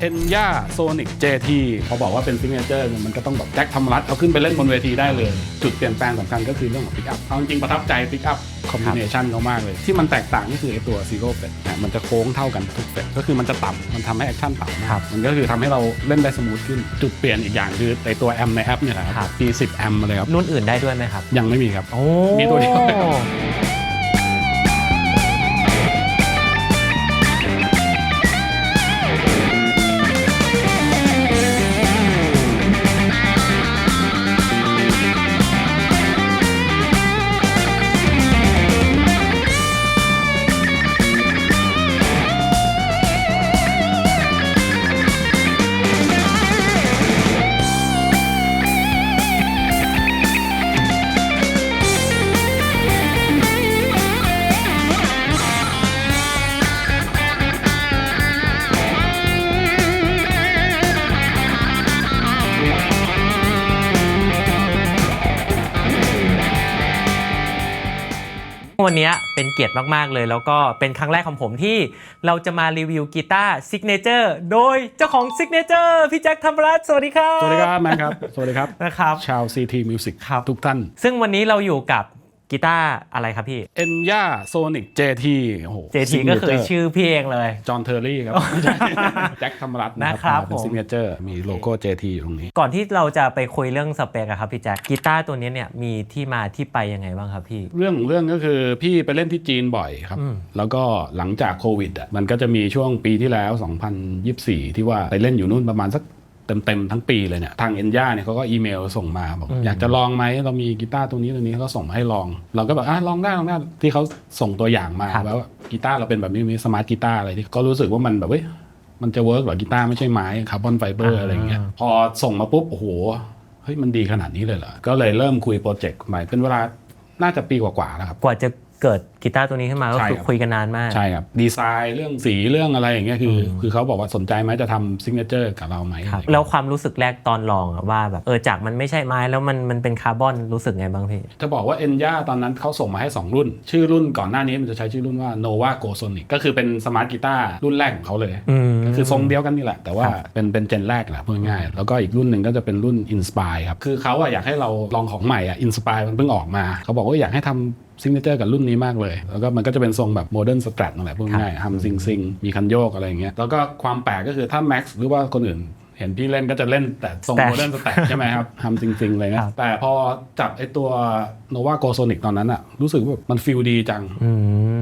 เอ็นย่าโซนิกเจทีพอบอกว่าเป็นซิงเกิลเจอร์มันก็ต้องแบบแจ็คธรรมรัตน์เอาขึ้นไปเล่นบนเวทีได้เลย จุดเปลี่ยนแปลงสำคัญก็คือเรื่องของปิกอัพเอาจริงๆประทับใจปิกอัพคอมบิเนชันเขามากเลย ที่มันแตกต่างก็คือไอตัวซีโร่เฟดมันจะโค้งเท่ากันทุกเฟดก็คือมันจะต่ำมันทำให้แอคชั่นต่ำมากครับมันก็คือทำให้เราเล่นได้สมูทขึ้น จุดเปลี่ยนอีกอย่างคือไอตัวแอมในแอปเนี่ยแหละคครัรับบมี10แอมมาเลยครับรุ่นอื่นได้ด้วยไหมครับยังไม่มีครับโอ้มีตัวเดียว วันนี้เป็นเกียรติมาก ๆ เลย แล้วก็เป็นครั้งแรกของผมที่เราจะมารีวิวกีตาร์ซิกเนเจอร์โดยเจ้าของซิกเนเจอร์พี่แจ็คธรรมรัตน์สวัสดีครับ สวัสดีครับแมนครับ สวัสดีครับนะครับ ชาว CT Music ครับทุกท่าน ซึ่งวันนี้เราอยู่กับ กีตาร์อะไรครับพี่ เอ็นย่าโซนิกเจทีโอ้โห JT ก็คือชื่อพี่เองเลย จอห์นเทอร์รี่ครับ ไม่ใช่แจ็คธรรมรัตน์นะนะคครัรับบเป็นผม ซิงเกิลเจอร์มีโลโก้ JT อยู่ตรงนี้ ก่อนที่เราจะไปคุยเรื่องสเปคอะครับพี่แจ็คกีตาร์ตัวนี้เนี่ยมีที่มาที่ไปยังไงบ้างครับพี่ เรื่องของเรื่องก็คือพี่ไปเล่นที่จีนบ่อยครับ อืม แล้วก็หลังจากโควิดอะมันก็จะมีช่วงปีที่แล้ว 2024 ที่ว่าไปเล่นอยู่นู่นประมาณสัก เต็มๆทั้งปีเลยเนี่ยทางเอ็นย่าเนี่ยเขาก็อีเมลส่งมาบอกอยากจะลองไหมเรามีกีตาร์ตัวนี้ตัวนี้เขาก็ส่งมาให้ลอง เราก็แบบอะลองได้ลองได้ที่เขาส่งตัวอย่างมาครับว่ากีตาร์เราเป็นแบบนี้มีสมาร์ทกีตาร์อะไรที่ก็รู้สึกว่ามันแบบเว้ยมันจะเวิร์กเหรอกีตาร์ไม่ใช่ไม้คาร์บอนไฟเบอร์อะไรอย่างเงี้ยพอส่งมาปุ๊บโอ้โหเฮ้ยมันดีขนาดนี้เลยเหรอก็เลยเริ่มคุยโปรเจกต์ใหม่เป็นเวลาน่าจะปีกว่าๆแล้วครับกว่าจะ เกิดกีตาร์ตัวนี้ขึ้นมาก็ใช่คือครับ คุยกันนานมาก ใช่ครับ ดีไซน์เรื่องสีเรื่องอะไรอย่างเงี้ยคืออคือเขาบอกว่าสนใจไหมจะทำซิงเกิลเจอร์กับเราไหมครับอะไรอย่างแล้เงี้ยวความรู้สึกแรกตอนลองอะว่าแบบเออจากมันไม่ใช่ไม้แล้วมันมันเป็นคาร์บอนรู้สึกไงบ้างพี่ จะบอกว่าเอ็นย่าตอนนั้นเขาส่งมาให้ 2 รุ่น ชื่อรุ่นก่อนหน้านี้มันจะใช้ชื่อรุ่นว่า Nova Go Sonic ก็คือเป็นสมาร์ทกีตาร์รุ่นแรกของเขาเลย อืม ก็คือทรงเดียวกันนี่แหละ แต่ว่าเป็นเป็นเจนแรกแหละพูดง่ายๆแล้วก็อีกรุ่นหนึ่งก็จะเป็นรุ่น Inspire ครับ คือเขาอะอยากให้เราลองของใหม่อะ Inspire มันเพิ่งออกมา เขาบอกว่าอยากให้ทำ ซิงเกิลเจอร์กับรุ่นนี้มากเลย แล้วก็มันก็จะเป็นทรงแบบโมเดิร์นสแตรทนั่นแหละพูดง่ายๆทำซิงซิงมีคันโยกอะไรอย่างเงี้ยแล้วก็ความแปลกก็คือถ้า Max หรือว่าคนอื่นเห็นพี่เล่นก็จะเล่นแต่ทรงแต่โมเดิร์นสแตทใช่ไหมครับทำจริง ๆ เลยนะครับแต่พอจับไอตัว Nova Go Sonic ตอนนั้นอะรู้สึกว่ามันฟีลดีจังอื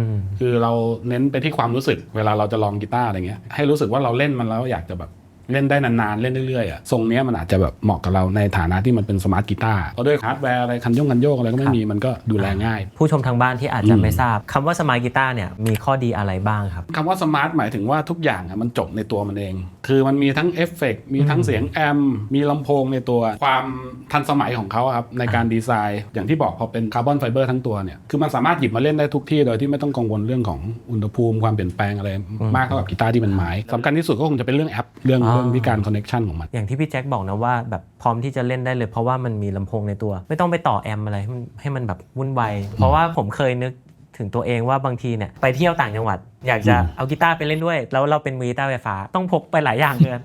มคือเราเน้นไปที่ความรู้สึก เวลาเราจะลองกีตาร์อะไรเงี้ยให้รู้สึกว่าเราเล่นมันแล้วอยากจะแบบ เล่นได้นานๆ เล่นเรื่อยๆอะทรงเนี้ยมันอาจจะแบบเหมาะกับเราในฐานะที่มันเป็นสมาร์ทกีตาร์เพราะด้วยฮาร์ดแวร์อะไรคันโยงคันโยกอะไรก็ไม่มีมันก็ดูแลง่าย ผู้ชมทางบ้านที่อาจจะอืมไม่ทราบคำว่าสมาร์ทกีตาร์เนี่ยมีข้อดีอะไรบ้างครับคำว่าสมาร์ทหมายถึงว่าทุกอย่างอะมันจบในตัวมันเอง คือมันมีทั้งเอฟเฟกต์มีทั้งเสียงแอมป์มีลำโพงในตัวความทันสมัยของเขาอะครับในการดีไซน์อย่างที่บอกพอเป็นคาร์บอนไฟเบอร์ทั้งตัวเนี่ยคือมันสามารถหยิบมาเล่นได้ทุกที่โดยที่ไม่ต้องกังวลเรื่องของอุณหภูมิความเปลี่ยนแปลงอะไรมากเท่ากับกีตาร์ที่เป็นไม้สำคัญที่สุดก็คงจะเป็นเรื่องแอปเรื่องอ๋อเรื่องที่การคอนเน็ชันของมัน อย่างที่พี่แจ็คบอกนะว่าแบบพร้อมที่จะเล่นได้เลยเพราะว่ามันมีลำโพงในตัว ไม่ต้องไปต่อแอมอะไรให้มันให้มันแบบวุ่นวายเพราะว่าผมเคยนึกถึงตัวเองว่าบางทีเนี่ยไปเที่ยวต่างจังหวัด อยากจะอืมเอากีตาร์ไปเล่นด้วย แล้วเราเป็นมือกีตาร์ไฟฟ้าต้องพกไปหลายอย่างเกิน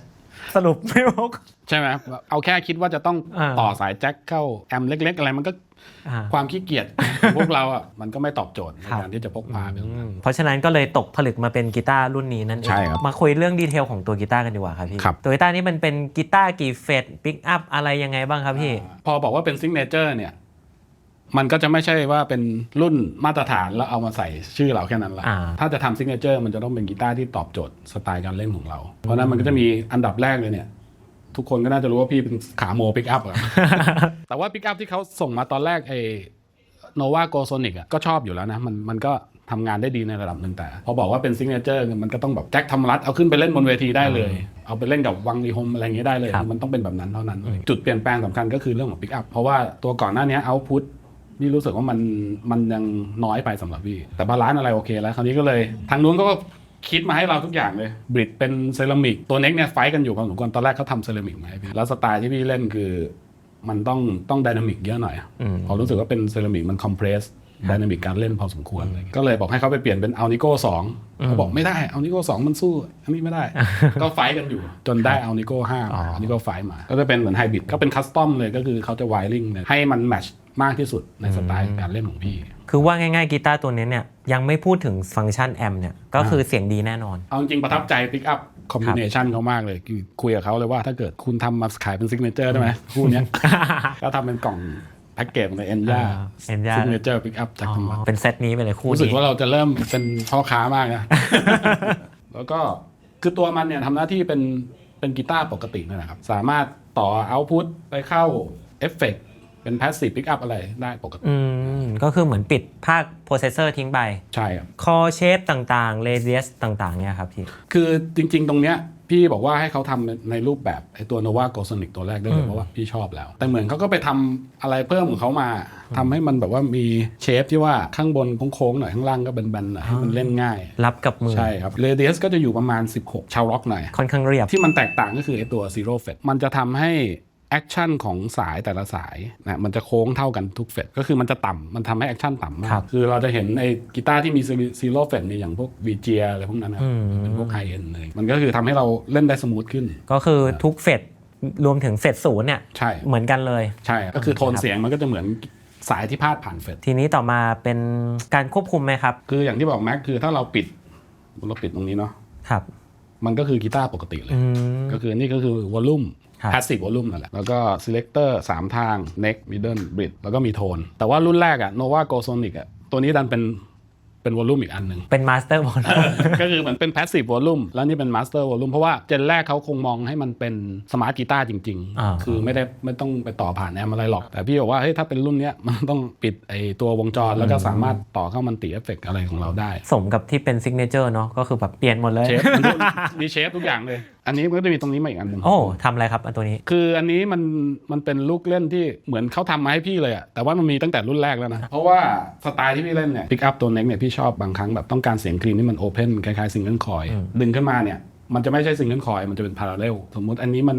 สรุปไม่พกใช่ไหมเอาแค่คิดว่าจะต้องอ่าต่อสายแจ็คเข้าแอมเล็ก ๆ อะไรมันก็อ่า ความขี้เกียจของพวกเราอะมันก็ไม่ตอบโจทย์ในครับการที่จะพกพาไปตรงนั้น เพราะฉะนั้นก็เลยตกผลึกมาเป็นกีตาร์รุ่นนี้นั่นเอง ใช่ครับมาคุยเรื่องดีเทลของตัวกีตาร์กันดีกว่าครับพี่ ครับ ตัวกีตาร์นี้มันเป็นกีตาร์กี่เฟสปิกอัพอะไรยังไงบ้างครับพี่ พอบอกว่าเป็นซิงเนเจอร์เนี่ย มันก็จะไม่ใช่ว่าเป็นรุ่นมาตรฐานแล้วเอามาใส่ชื่อเราแค่นั้นละอ่า ถ้าจะทำซิงเนเจอร์มันจะต้องเป็นกีตาร์ที่ตอบโจทย์สไตล์การเล่นของเรา เพราะฉะนั้นมันก็จะมีอันดับแรกเลยเนี่ย ทุกคนก็น่าจะรู้ว่าพี่เป็นขาโมปิกอัพอะ แต่ว่าปิกอัพที่เขาส่งมาตอนแรกไอ้โนวาโกโซนิกก็ชอบอยู่แล้วนะ มันมันก็ทำงานได้ดีในระดับหนึ่งแต่ พอบอกว่าเป็นซิงเนเจอร์มันก็ต้องแบบแจ็คธรรมรัตน์เอาขึ้นไปเล่นบนเวทีได้เลย เอาไปเล่นกับวังลีโฮมอะไรอย่างเงี้ยได้เลย ครับมันต้องเป็นแบบนั้นเท่านั้นเลยจุดเปลี่ยนแปลงสำคัญก็คือเรื่องของปิกอัพเพราะว่าตัวก่อนหน้านี้เอาพุทนี่รู้สึกว่ามันมันยังน้อยไปสำหรับพี่ แต่บาลานซ์อะไรโอเคแล้ว คราวนี้ก็เลย ทางนู้นก็ คิดมาให้เราทุกอย่างเลยบริดเป็นเซรามิกตัวเน็กเนี่ยไฟท์กันอยู่พอสมควรตอนแรกเขาทำเซรามิกมาให้พี่แล้วสไตล์ที่พี่เล่นคือมันต้องต้องไดนามิกเยอะหน่อยอืมพอรู้สึกว่าเป็นเซรามิกมันคอมเพรสไดนามิกการเล่นพอสมควรอะไรเงี้ยก็เลยบอกให้เขาไปเปลี่ยนเป็นเอานิโก้สองเขาบอกไม่ได้เอานิโก้สองมันสู้ อันนี้ไม่ได้ ก็ไฟท์กันอยู่ จนได้เอานิโก้ห้าอ๋มาอเอานิโก้ไฟท์มา ก็จะเป็นเหมือนไฮบริดก็เป็นคัสตอมเลยก็คือเขาจะไวริงเนี่ยให้มันแมช มากที่สุดในสไตล์การเล่นของพี่ คือว่าง่ายๆกีตาร์ตัวนี้เนี่ยยังไม่พูดถึงฟังก์ชันแอมเนี่ยก็คือเสียงดีแน่นอน เอาจริงๆประทับใจพิกอัพคอมบิเนชันเขามากเลยคือคุยกับเขาเลยว่าถ้าเกิดคุณทำมาขายเป็นซิกเนเจอร์ได้ไหมคู่เนี้ยก็ทำเป็นกล่องแพ็กเกจในเอ็นย่าอ่า Enya ซิกเนเจอร์พิกอัพจากอ๋ทำมาอเป็นเซตนี้ไปเลยคู่รู้สึกนี้ว่าเราจะเริ่มเป็นพ่อค้ามากนะแล้วก็คือตัวมันเนี่ยทำหน้าที่เป็นเป็นกีตาร์ปกตินั่นแหละครับ สามารถต่อเอาพุตไปเข้าเอฟเฟก เป็นพาสซีฟพิกอัพอะไรได้ปกติ อืม ก็คือเหมือนปิดภาคโปรเซสเซอร์ทิ้งไป ใช่ครับ คอเชฟต่างๆ เรเดียสต่างๆ เนี่ยครับพี่ คือจริง ๆ ตรงเนี้ยพี่บอกว่าให้เขาทำในในรูปแบบไอ้ตัว Nova g o s o n i c ตัวแรกได้เลยเพราะว่าพี่ชอบแล้ว แต่เหมือนเขาก็ไปทำอะไรเพิ่มของเขามาทำให้มันแบบว่ามีเชฟที่ว่าข้างบนโค้งๆหน่อยข้างล่างก็แบนๆหน่อยให้มันเล่นง่าย รับกับมือ ใช่ครับเรเดียสก็จะอยู่ประมาณ 16 ชาวร็อกหน่อย ค่อนข้างเรียบ ที่มันแตกต่างก็คือไอ้ตัว Zero Fed มันจะทำให้ แอคชั่นของสายแต่ละสายนะมันจะโค้งเท่ากันทุกเฟดก็คือมันจะต่ำมันทำให้แอคชั่นต่ำมาครักบคือเราจะเห็นไอ้กีตาร์ที่มี Zero Fed เนี่ยอย่างพวก v g ีอะไรพวกนั้นนะอืมเป็นพวกไฮเอ็นเลยมันก็คือทำให้เราเล่นได้สมูทขึ้น ก็คือทุกเฟดรวมถึงเฟดศูนย์เนี่ยใช่เหมือนกันเลย ใช่ ก็คือโทนเสียงมันก็จะเหมือนสายที่พาดผ่านเฟดทีนี้ต่อมาเป็นการควบคุมไหมครับ คืออย่างที่บอกแม็กคือถ้าเราปิดเราปิดตรงนี้เนาะครับ มันก็คือกีตาร์ปกติเลยอืมก็คือนี่ก็คือวอลลุ่ม ครับพาสซีฟวอลลุ่มนั่นแหละแล้วก็ selector 3 ทาง neck middle bridge แล้วก็มีโทน แต่ว่ารุ่นแรกอะ nova go sonic อะตัวนี้ดันเป็นเป็นวอลลุ่มอีกอันหนึ่งเป็นมาสเตอร์บอลก็คือเหมือนเป็น passive volume แล้วนี่เป็น master volume เพราะว่าเจนแรกเขาคงมองให้มันเป็นสมาร์ทกีตาร์จริงอ่าคือไม่ได้ไม่ต้องไปต่อผ่านแอมอะไรหรอก แต่พี่บอกว่าเฮ้ยถ้าเป็นรุ่นเนี้ยมันต้องปิดไอตัววงจรแล้วก็สามารถต่อเข้ามันติเอฟเฟกอะไรของเราได้ สมกับที่เป็นซิกเนเจอร์เนาะก็คือแบบเปลี่ยนหมดเลยเชฟมันก็มีเชฟทุกอย่างเลยอันนี้มันก็จะมีตรงนี้มาอีกอันหนึ่งโอ้ทำอะไรครับอันตัวนี้ คืออันนี้มันมันเป็นลูกเล่นที่เหมือนเขาทำมาให้พี่เลยอะแต่ว่ามันมีตั้งแต่รุ่นแรกแล้วนะ เพราะว่าสไตล์ที่พี่เล่นเนี่ยพิกอัพตัวเน็กเนี่ยพี่ชอบบางครั้งแบบต้องการเสียงคลีนที่มันโอเพนคล้ายๆซิงเกิลคอย ดึงขึ้นมาเนี่ย มันจะไม่ใช่ซิงเกิลคอยมันจะเป็นพาราเรลสมมุติอันนี้มัน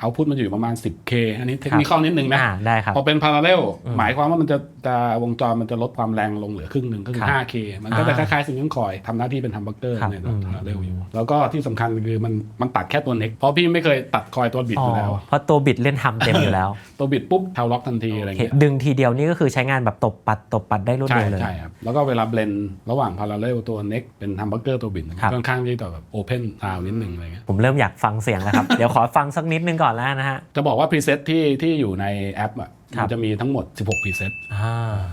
เอาพุทมันอยู่ประมาณ 10K อันนี้เทคนิคนิดนึงนะอ่าได้ครับพอเป็นพาราเรลหมายความว่ามันจะจะวงจรมันจะลดความแรงลงเหลือครึ่งหนึ่งก็คือครับ 5K มันก็จะคอ่าล้ายๆซิงเกิลคอยทำหน้าที่เป็นทัมเบอร์เกอร์ครับในอืมพาราเรลอยู่แล้วก็ที่สำคัญคือมันมันตัดแค่ตัวเน็กเพราะพี่ไม่เคยตัดคอยตัวบิดอ๋ออยู่แล้ว เพราะตัวบิดเล่นทำเต็มอยู่แล้ว ตัวบิดปุ๊บเทาล็อกทันทีอะไรโอเคเงี้ยดึงทีเดียวนี่ก็คือใช้งานแบบตบปัดตบปัดได้รวดใช่เร็วเลยใช่ครับแล้วก็เวลาเบลนระหว่างพาราเรลตัวเน็กเป็นทัมเบอร์เกอร์ตัวบิดครับค่อนข้างที่จะแบบโอเพนซาวนิดนึงอะไรเงี้ยผมเริ่มอยากฟังเสียงแล้วครับ เดี๋ยวขอฟังสักนิดนึงก่อนแล้วนะฮะ จะบอกว่าพรีเซตที่ที่อยู่ในแอปอะครัมันจะมีทั้งหมด 16พรีเซต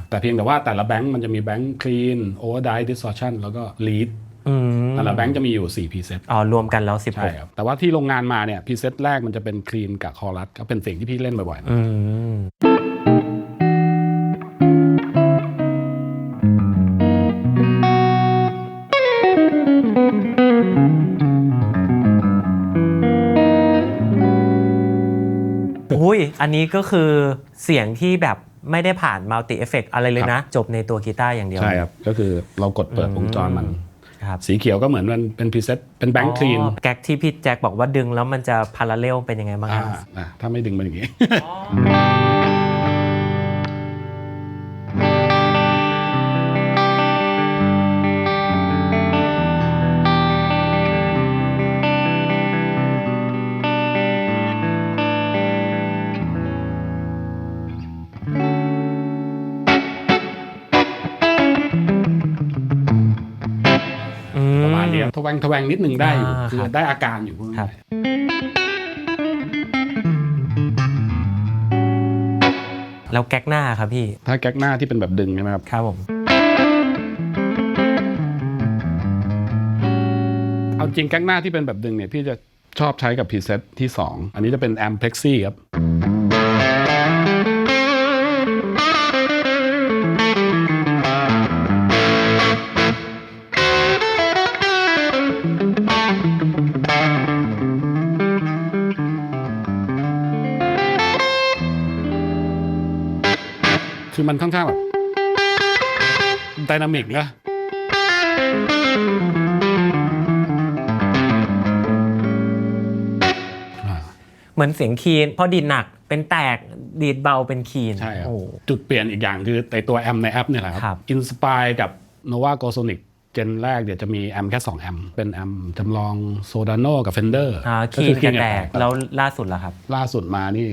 แต่เพียงแต่ว่าแต่ละแบงค์มันจะมีแบงค์คลีนโอเวอร์ไดดิส o อชันแล้วก็ลีดอืมแต่ละแบงค์จะมีอยู่ 4พรีเซตอ๋อรวมกันแล้วใช่ครับแต่ว่าที่โรงงานมาเนี่ยพรีเซตแรกมันจะเป็นคลีนกับคอรัสก็เป็นเสิ่งที่พี่เล่นบ่อยๆนะ อืม อุ้ยอันนี้ก็คือเสียงที่แบบไม่ได้ผ่านมัลติเอฟเฟกอะไรเลยนะ จบในตัวกีตาร์อย่างเดียว ใช่ครับ ก็คือเรากดเปิดวงจรมัน ครับ สีเขียวก็เหมือนมันเป็นพรีเซตเป็นแบงค์คลีนอ๋อแก๊กที่พี่แจ็คบอกว่าดึงแล้วมันจะพาราเรลเป็นยังไงบ้างคอ่ารับอะถ้าไม่ดึงมันอย่างงี้ งทแวงนิดนึงได้อยู่อ่าคือครับได้อาการอยู่พูดครับง่ายแล้วแก๊กหน้าครับพี่ๆถ้าแก๊กหน้าที่เป็นแบบดึงใช่ไหมครับ ครับผม เอาจริงแก๊กหน้าที่เป็นแบบดึงเนี่ย พี่จะชอบใช้กับพรีเซตที่ 2 อันนี้จะเป็นแอมเพล็กซี่ครับ มันค่อนข้างแบบไดนามิกนะเหมือนเสียงคีนเพราะดินหนักเป็นแตกดีดเบาเป็นคีนใช่ครับ โอ้ จุดเปลี่ยนอีกอย่างคือในตัวแอมในแอปเนี่ยแหละคครัรับอินสปายกับ Nova g o s o n i c เจนแรกเดี๋ยวจะมีแอมแค่ 2 แอม เป็นแอมจำลองโซดาโนกับเฟนเดอร์อ่าคีนกับแตกแล้วล่าสุดล่ะครับ ล่าสุดมานี่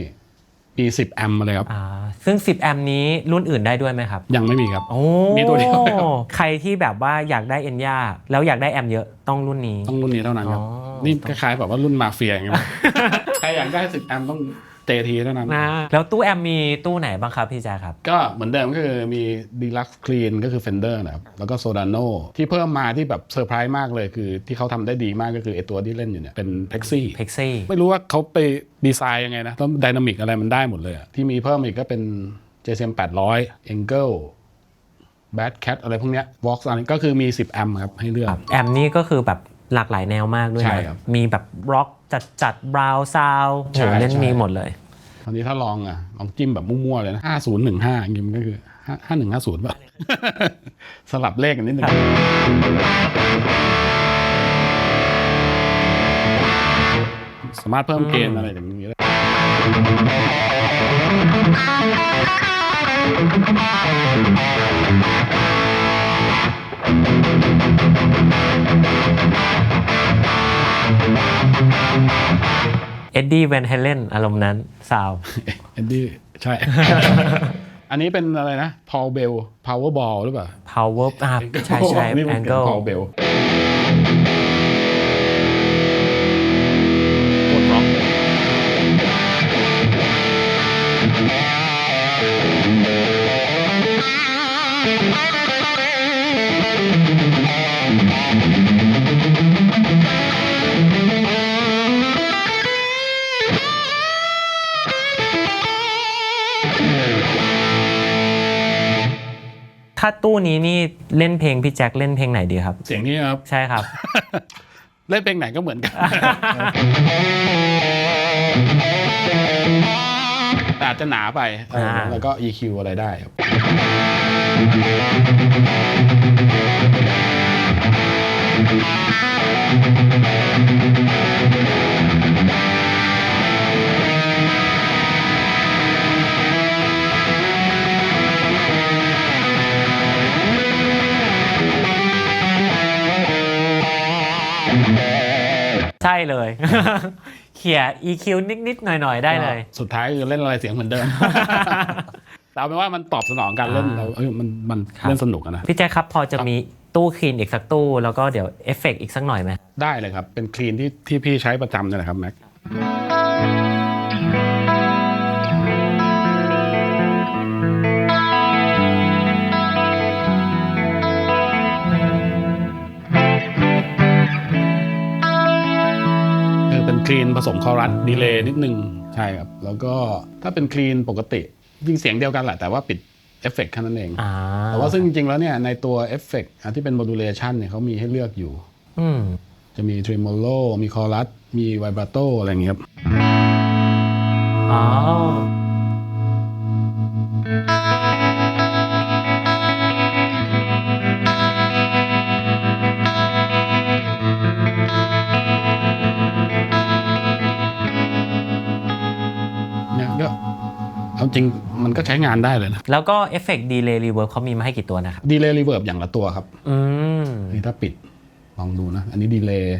มี10 แอมมาเลยครับ อ่าซึ่ง 10 แอมป์นี้รุ่นอื่นได้ด้วยไหมครับ ยังไม่มีครับ โอ้มีตัวเดียวครับ ใครที่แบบว่าอยากได้เอ็นยาแล้วอยากได้แอมป์เยอะต้องรุ่นนี้ ต้องรุ่นนี้เท่านั้นครับ อ๋อ นี่คล้ายๆแบบว่ารุ่นมาเฟียอย่างเงี้ย ใครอยากได้ 10 แอมต้อง เจทีเท่านั้น นะแล้วตู้แอมป์มีตู้ไหนบ้างครับพี่แจ๊คครับ ก็เหมือนเดิมก็คือมี Deluxe Clean ก็คือ Fender นะครับ แล้วก็ Sodano ที่เพิ่มมาที่แบบเซอร์ไพรส์มากเลยคือที่เขาทำได้ดีมากก็คือไอตัวที่เล่นอยู่เนี่ยเป็น Pexi เพ็กซี่ ไม่รู้ว่าเขาไปดีไซน์ยังไงนะแล้วไดนามิกอะไรมันได้หมดเลยอะที่มีเพิ่มอีกก็เป็น JCM 800 Angle Bad Cat อะไรพวกเนี้ย Vox อะไรก็คือมี 10 แอมป์ครับ ให้เลือก แอมป์นี่ก็คือแบบหลากหลายแนวมากด้วยใช่นะครับ มีแบบร็อก จัดจัดบราวซาวโหใช่เล่นใช่ มีหมดเลย ตอนนี้ถ้าลองอะ ลองจิ้มแบบมั่วๆเลยนะ5015อย่างงี้มันก็คือ5150ป่ะสลับเลขกันนิดนึงสามารถเพิ่มเกณฑ์อะไรอย่างนี้ได้ อ็ดดี้แวนเฮเลนอารมณ์นั้นซาวเอ็นดี้ใช่ อันนี้เป็นอะไรนะพอลเบล powerball หรือเปล่า power อะใช่ใช่นี่มันเป็น angle พอลเบลาตู้นี้นี่เล่นเพลงพี่แจ็คเล่นเพลงไหนดีครับ เสียงนี้ครับ ใช่ครับ เล่นเพลงไหนก็เหมือนกัน แต่อาจจะหนาไปเอออ่า แล้วก็ EQ อะไรได้ครับใช่เลย เขี่ย EQ นิดๆหน่อยๆ ได้เลย สุดท้ายคือเล่นอะไรเสียงเหมือนเดิม แต่เอาเป็นว่ามันตอบสนองการเล่นอ่าเราเออมันมันครับ เล่นสนุกอะนะ พี่แจ็คครับพอจะมีตู้คลีนอีกสักตู้ แล้วก็เดี๋ยวเอฟเฟกต์อีกสักหน่อยไหม ได้เลยครับ เป็นคลีนที่ที่พี่ใช้ประจำเนี่ยแหละครับแม็ก คือเป็นคลีนผสมคอรัสดีเลย์นิดนึงใช่ครับ แล้วก็ถ้าเป็นคลีนปกติยิงเสียงเดียวกันแหละแต่ว่าปิดเอฟเฟกต์แค่นั้นเองอ่าแต่ว่าซึ่งจริงๆแล้วเนี่ยในตัวเอฟเฟกต์ที่เป็นโมดูเลชันเนี่ยเขามีให้เลือกอยู่อืมจะมี tremolo มีคอรัสมี vibrato อะไรอย่างเงี้ยครับอ๋อ เอาจริงมันก็ใช้งานได้เลยนะแล้วก็เอฟเฟกต์ดีเลย์รีเวิร์บเขามีมาให้กี่ตัวนะครับดีเลย์รีเวิร์บอย่างละตัวครับอืมนี่ถ้าปิดลองดูนะ อันนี้ดีเลย์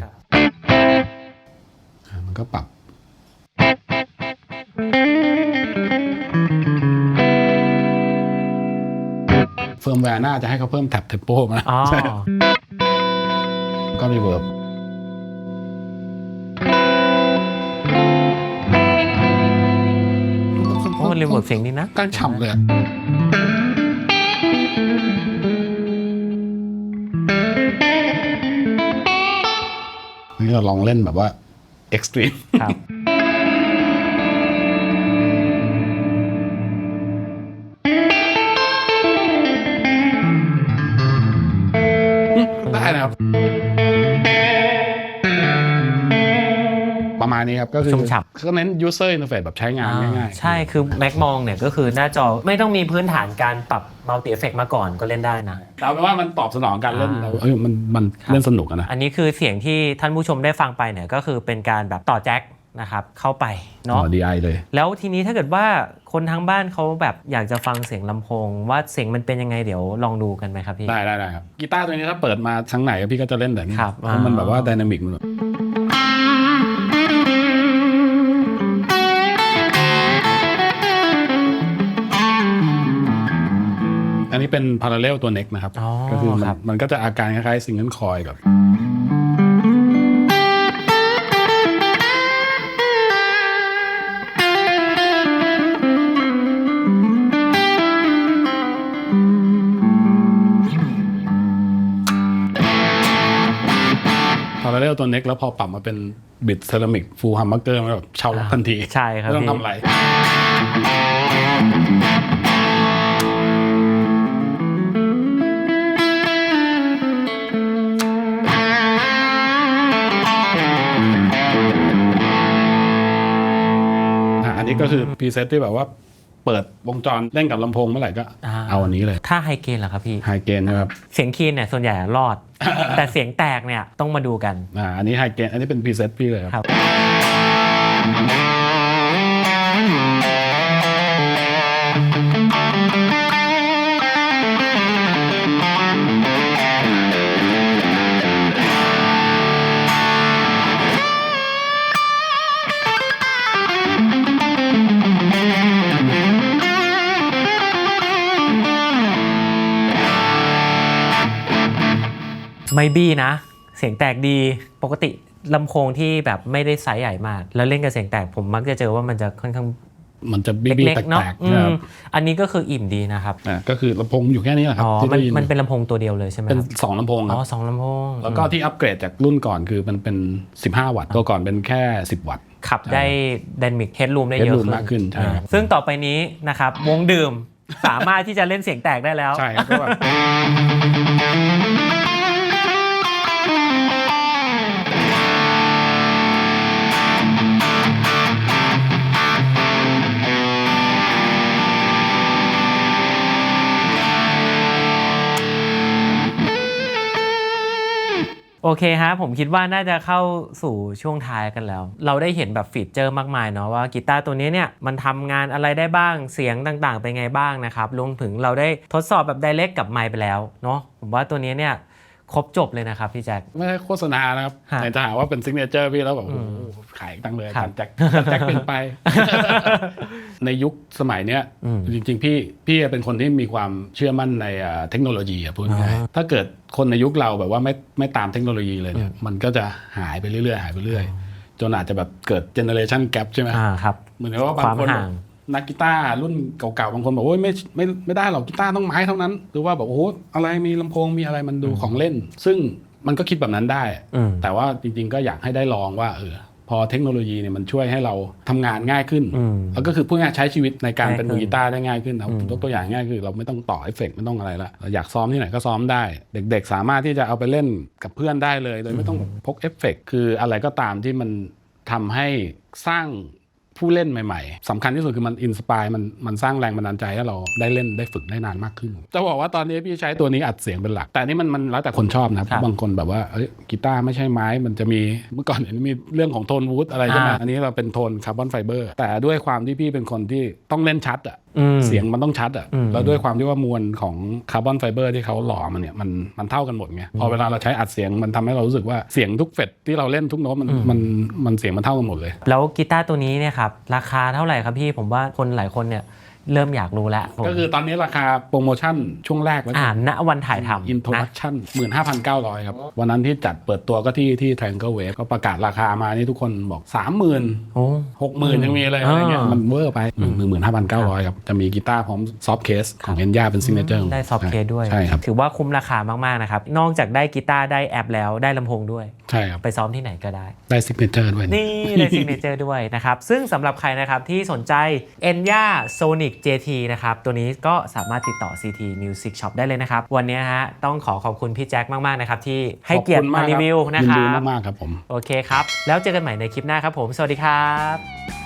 มันก็ปรับ เฟิร์มแวร์น่าจะให้เขาเพิ่มแท็บเทมโปมาอ๋อใช่ก็รีเวิร์บ รีเวิร์บเสียงดีนะตั้งฉ่ำเลยนี่เราลองเล่นแบบว่าเอ็กซ์ตรีมครับ ก็คือชุ่มฉ่ำก็เน้น user interface แบบใช้งานง่ายๆ ใช่คือแม็กมองเนี่ยก็คือหน้าจอไม่ต้องมีพื้นฐานการปรับมัลติเอฟเฟกมาก่อนก็เล่นได้นะแต่เอาเป็นว่ามันตอบสนองการเล่นอ่าเราเอ้ยมันมันเล่นสนุกอะนะ อันนี้คือเสียงที่ท่านผู้ชมได้ฟังไปเนี่ยก็คือเป็นการแบบต่อแจ็คนะครับเข้าไปอ๋เนาะอ DI เลย แล้วทีนี้ถ้าเกิดว่าคนทางบ้านเขาแบบอยากจะฟังเสียงลำโพง ว่าเสียงมันเป็นยังไงเดี๋ยวลองดูกันไหมครับพี่ ได้ได้ได้ครับกีตาร์ตัวนี้ถ้าเปิดมาทั้งไหนพี่ก็จะเล่นแต่นี้ครับเพราะมันอ่าแบบว่าไดนามิกมัน นนี้เป็นพาราเรลตัวเน็กนะครับอ๋อก็คือมันครับมันก็จะอาการคล้ายๆซิงเกิลคอยกับพาราเรลตัวเน็กแล้วพอปรับมาเป็นบิดเซรามิกฟูลฮัมเมอร์เกอร์มันแบบเช่าล็อกทันทีใช่ครับไม่ต้องพี่ทำอะไร ก็คือพรีเซตที่แบบว่าเปิดวงจรเล่นกับลำโพงเมื่อไหร่ก็อ่า เอาอันนี้เลยถ้าไฮเกนเหรอครับพี่ ไฮเกนนะครับเสียงคีนเนี่ยส่วนใหญ่อะรอด แต่เสียงแตกเนี่ยต้องมาดูกัน อ่าอันนี้ไฮเกนอันนี้เป็นพรีเซตพี่เลยครับ ครับ ไม่บี้นะ เสียงแตกดีปกติลำโพงที่แบบไม่ได้ไซส์ใหญ่มาก แล้วเล่นกับเสียงแตกผมมักจะเจอว่ามันจะค่อนข้างมันจะบี้บี้เล็กแตๆเนาะกอืๆนะคมรับอันนี้ก็คืออิ่มดีนะครับอ่าก็คือลำโพงอยู่แค่นี้แหละครับอ๋อที่มันได้ยินมันเป็นลำโพงตัวเดียวเลยใช่ไหมเป็นครับสองลำโพงคอ๋รับอสองลำโพงแล้วก็ที่อัปเกรดจากรุ่นก่อนคือมันเป็น 15 วัตต์ตัวก่อนเป็นแค่ 10 วัตต์ขับได้ด y น a มิกเฮดรูมได้เยอะ headroom มากขึ้นใช่อ่าครับซึ่งต่อไปนี้นะครับวงดื่มสามารถที่จะเล่นเสียงแตกได้แล้วใช่ครับ โอเคฮะผมคิดว่าน่าจะเข้าสู่ช่วงท้ายกันแล้ว เราได้เห็นแบบฟีเจอร์มากมายเนาะว่ากีตาร์ตัวนี้เนี่ยมันทำงานอะไรได้บ้างเสียงต่างๆ เป็นไงบ้างนะครับรวมถึงเราได้ทดสอบแบบไดเรกกับไมค์ไปแล้วเนาะผมว่าตัวนี้เนี่ย ครบจบเลยนะครับพี่แจ็ค ไม่ใช่โฆษณานะครับฮะแต่จะหาว่าเป็นซิกเนเจอร์พี่แล้วแบบโอ้โหขายตังเลยครัจับนแจ็คจันแจ็คเป็นไป ในยุคสมัยเนี้ยอืมจริง ๆ พี่พี่เป็นคนที่มีความเชื่อมั่นในอ่าเทคโนโลยีอะพูดง่ายอ่าๆถ้าเกิดคนในยุคเราแบบว่าไม่ไม่ตามเทคโนโลยีเลยเนี่ยมันก็จะหายไปเรื่อยๆหายไปเรื่อยจนอาจจะแบบเกิดเจเนอเรชันแก p ใช่ไหมอ่าครับ เหมือนกับว่าบางความคนห่าง นักกีตาร์รุ่นเก่าๆบางคนบอกโอ้ยไม่ไม่ไม่ได้หรอกกีตาร์ต้องไม้เท่านั้น หรือว่าแบบโอ้โหอะไรมีลำโพงมีอะไรมันดูของเล่น ซึ่งมันก็คิดแบบนั้นได้อืมแต่ว่าจริงๆ ก็อยากให้ได้ลองว่าเออพอเทคโนโลยีเนี่ยมันช่วยให้เราทำงานง่ายขึ้นอืมแล้วก็คือพูดง่ายๆใช้ชีวิตในการง่ายเป็นขึ้มือนกีตาร์ได้ง่ายขึ้นเอาอืมยกตัวอย่างง่ายคือเราไม่ต้องต่อเอฟเฟกต์ไม่ต้องอะไรละเราอยากซ้อมที่ไหนก็ซ้อมได้ เด็กๆ สามารถที่จะเอาไปเล่นกับเพื่อนได้เลย โดยไม่ต้องแบบพกเอฟเฟกต์คืออะไรก็ตามที่มันทำให้สร้าง ผู้เล่นใหม่ๆสำคัญที่สุดคือมันอินสปายมันมันสร้างแรงบันดาลใจให้เราได้เล่นได้ฝึกได้นานมากขึ้น จะบอกว่าตอนนี้พี่ใช้ตัวนี้อัดเสียงเป็นหลัก แต่อันนี่มันมันแล้วแต่คนชอบนะครับครับบางคนแบบว่าเอ้ยกีตาร์ไม่ใช่ไม้มันจะมีเมื่อก่อนเห็นมีเรื่องของโทนวูดอะไรใช่ไหมอ่าอันนี้เราเป็นโทนคาร์บอนไฟเบอร์แต่ด้วยความที่พี่เป็นคนที่ต้องเล่นชัดอะอืมเสียงมันต้องชัดอะอืมแล้วด้วยความที่ว่ามวลของคาร์บอนไฟเบอร์ที่เขาหล่อมันเนี่ยมันมันเท่ากันหมดไงพอเวลาเราใช้อัดเสียงมันทำให้เรารู้สึกว่าเสียงทุกเฟดที่เราเล่นทุกโน้ตมันมันมันเสียงมันเท่ากันหมดเลย แล้วกีตาร์ตัวนี้เนี่ยครับราคาเท่าไหร่ครับพี่ผมว่าคนหลายคนเนี่ย เริ่มอยากรู้แล้วผมก็คือตอนนี้ราคาโปรโมชั่นช่วงแรกแล้วอ่าณวันถ่ายทำอินโทรนะดักชั่นหมื่นห้าพันเก้าร้อยครับ วันนั้นที่จัดเปิดตัวก็ที่ที่ Triangle Wave ก็ประกาศราคามานี่ทุกคนบอกสามหมื่นโอ้หกหมื่นยังมีเลยอะไรเงี้ยอ่ามัมันเวอร์ไปหนึ่งหมื่นห้าพันเก้าร้อยครับ จะมีกีตาร์พร้อมซอฟต์เคสของเอ็นยาเป็นซิงเกิลเจอร์ได้ซอฟต์เคสด้วยใช่ครับถือว่าคุ้มราคามาก ๆ นะครับ นอกจากได้กีตาร์ได้แอปแล้วได้ลำโพงด้วยใช่ครับไปซ้อมที่ไหนก็ได้ได้ซิกเนเจอร์ด้วยนี่ได้ซิกเนเจอร์ด้วยนะครับซึ่งสำหรับใครนะครับที่สนใจ e n y a Sonic JT นะครับ ตัวนี้ก็สามารถติดต่อ CT Music Shop ได้เลยนะครับ วันนี้ฮะต้องขอขอบคุณพี่แจ็คมาก ๆ นะครับ ที่ให้เกียรติขอบคุณมารีวิวนะยิคนรัดีบมากๆครับผม โอเคครับ แล้วเจอกันใหม่ในคลิปหน้าครับผม สวัสดีครับ